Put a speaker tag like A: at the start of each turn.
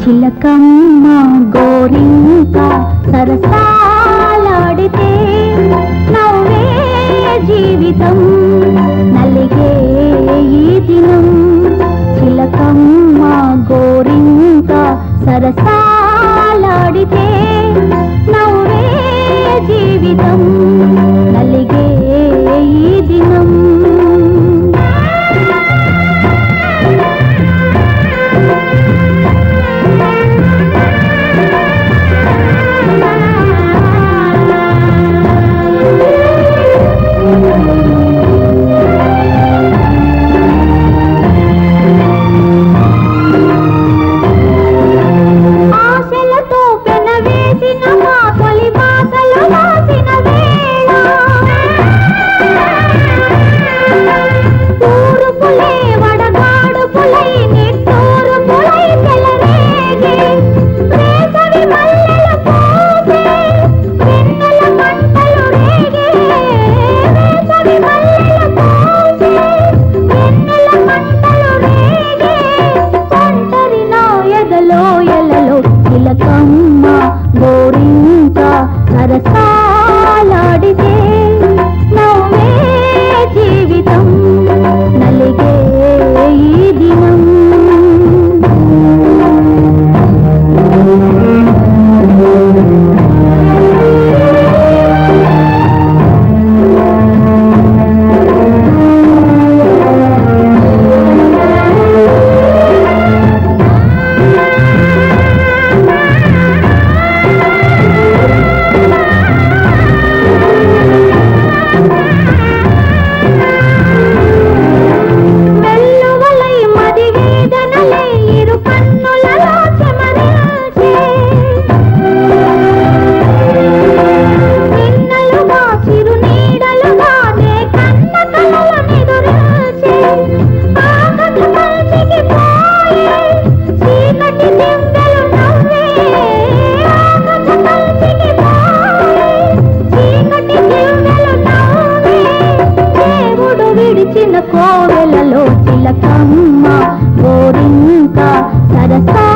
A: చిలకమ్మ గోరింక సరసాలాడితే నవ్వే జీవితం నలిగే ఈ దినం. లాడితే నవ్వే జీవితం. కోవెలలో చిలకమ్మ గోరింక సరసా